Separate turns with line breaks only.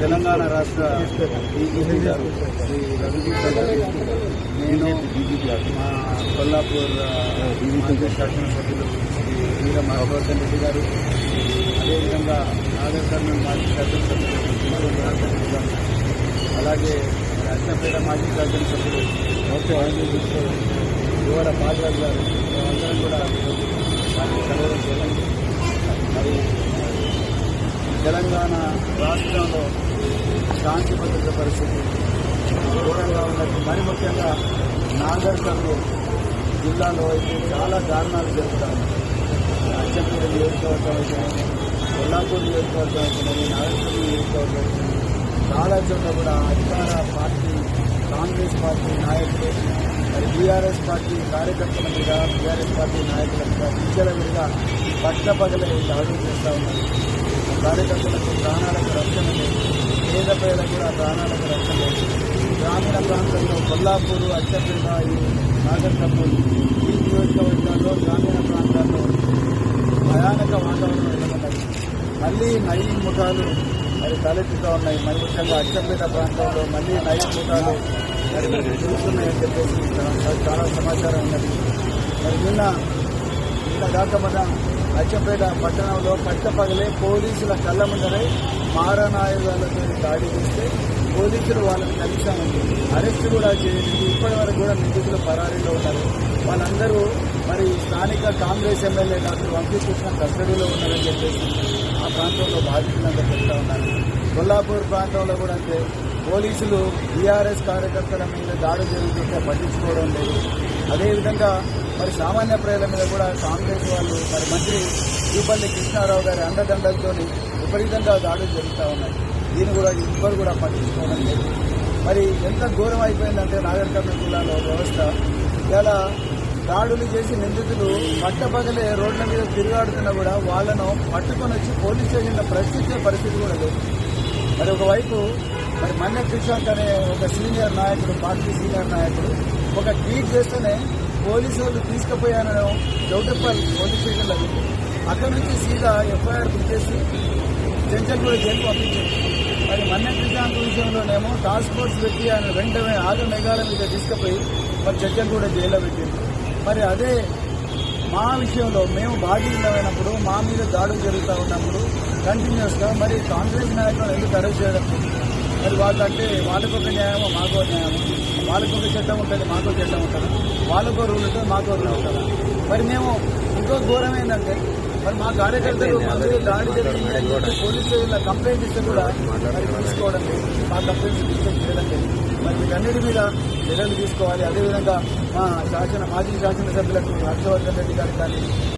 తెలంగాణ రాష్ట్ర డీజీపీ గారు శ్రీ రవికిషన్ గారు నేను మా కొల్లాపూర్ మాజీ శాసనసభ్యులు శ్రీ వీర మహోదర్ రెడ్డి గారు అదేవిధంగా నాగర్ కర్నూలు మాజీ శాసనసభ్యులు గారు అలాగే అచ్చంపేట మాజీ శాసనసభ్యులు యువల పాల్రాజు గారు మేమందరం కూడా కలవడం జరిగింది. మరి తెలంగాణ రాష్ట్రంలో శాంతి భద్రత పరిస్థితి ఘోరంగా ఉన్నది. మరి ముఖ్యంగా నాగర్ కర్నూలు జిల్లాలో అయితే చాలా దారుణాలు జరుగుతాయి. అచ్చంపేట నియోజకవర్గం అయితే కొల్లాపూర్ నియోజకవర్గం అయితే నాగర్కర్నూలు నియోజకవర్గం అయితే చాలా చోట్ల కూడా అధికార పార్టీ కాంగ్రెస్ పార్టీ నాయకులు మరి బీఆర్ఎస్ పార్టీ కార్యకర్తల మీద బీఆర్ఎస్ పార్టీ నాయకుల మీద విద్యల మీద పట్టపగలే దాడులు చేస్తూ ఉన్నారు. కార్యకర్తలకు ప్రాణాలకు రక్షణ లేదు పేద పేదలకు కూడా ప్రాణాలకు రక్షణ లేదు గ్రామీణ ప్రాంతంలో కొల్లాపూరు అచ్చపేట ఈ ఈ నియోజకవర్గాల్లో గ్రామీణ ప్రాంతాల్లో భయానక వాతావరణం నెలకొన్నది మళ్ళీ నయీ ముఠాలు మరి తలెత్తుతూ ఉన్నాయి మరి ముఖ్యంగా అచ్చంపేట ప్రాంతంలో మళ్ళీ నయీ ముఠాలు మరి చూస్తున్నాయని చెప్పేసి చాలా- చాలా సమాచారం ఉన్నది మరి నిన్న నిన్న దాకా మన అచ్చపేట పట్టణంలో పట్టపగలే పోలీసుల కళ్ళ ముందరే మారణాయుధాలతో దాడి చేస్తే పోలీసులు వాళ్ళని కలిశామని అరెస్ట్ కూడా చేయలేదు. ఇప్పటి వరకు కూడా నిందితులు పరారీలో ఉన్నారు. వాళ్ళందరూ మరి స్థానిక కాంగ్రెస్ ఎమ్మెల్యే డాక్టర్ వంశీకృష్ణ కస్టడీలో ఉన్నారని చెప్పేసి ఆ ప్రాంతంలో బాధితులందరూ చెప్తా ఉన్నారు. కొల్లాపూర్ ప్రాంతంలో కూడా అంతే. పోలీసులు బీఆర్ఎస్ కార్యకర్తల మీద దాడి జరుగుతుంటే పట్టించుకోవడం లేదు. అదేవిధంగా మరి సామాన్య ప్రజల మీద కూడా కాంగ్రెస్ వాళ్ళు మరి మంత్రి జూపల్లి కృష్ణారావు గారి అండదండలతో విపరీతంగా దాడులు జరుగుతూ ఉన్నాయి. దీన్ని కూడా ఎవ్వరు కూడా పట్టించుకోవడం లేదు. మరి ఎంత ఘోరం అయిపోయిందంటే నాగరికర్ణ జిల్లాలో వ్యవస్థ. ఇలా దాడులు చేసి నిందితులు పట్టపగలే రోడ్ల మీద తిరుగాడుతున్నా కూడా వాళ్ళను పట్టుకొని వచ్చి పోలీస్ స్టేషన్లో ప్రశ్నించే పరిస్థితి కూడా లేదు. మరి ఒకవైపు మరి మన్య కృషాంత్ అనే ఒక సీనియర్ నాయకుడు పార్టీ సీనియర్ నాయకుడు ఒక ట్వీట్ చేస్తేనే పోలీసు వాళ్ళు తీసుకుపోయానని చౌటప్పల్ పోలీస్ స్టేషన్లో పెట్టి అక్కడ నుంచి సీదా ఎఫ్ఐఆర్ బుక్ చేసి కూడా జైలు పంపించారు. మరి మన్య కృషాంత్ విషయంలోనేమో టాస్క్ ఫోర్స్ పెట్టి ఆయన వెంటనే ఆరు మెగాల మీద తీసుకుపోయి మరి చెంచల్గూడ జైల్లో పెట్టింది మరి అదే మా విషయంలో మేము బాధ్యతమైనప్పుడు మా మీద దాడులు జరుగుతూ ఉన్నప్పుడు కంటిన్యూస్గా మరి కాంగ్రెస్ నాయకులను ఎందుకు అరెస్ట్ చేయడం? మరి వాళ్ళంటే వాళ్ళకొక న్యాయమో మాకు న్యాయమో? ఒక చట్టం ఉంటుంది మాకు చట్టం ఉంటుంది? వాళ్ళకో రూల్ ఉంటుంది మాకో రూల్ ఉంటుంది? మరి మేము ఇంకో ఘోరం ఏంటంటే మరి మా కార్యకర్తలు మా మీద దాడి జరిగింది పోలీస్ స్టేషన్లో కంప్లైంట్ ఇస్తే కూడా మరి తీసుకోవడం మా కంప్లైంట్స్ డిస్కస్ చేయడం లేదు. మరి వీటన్నిటి మీద చర్యలు తీసుకోవాలి. అదేవిధంగా మా శాసన మాజీ శాసనసభ్యులకు హర్షవర్ధన్ రెడ్డి గారికి కానీ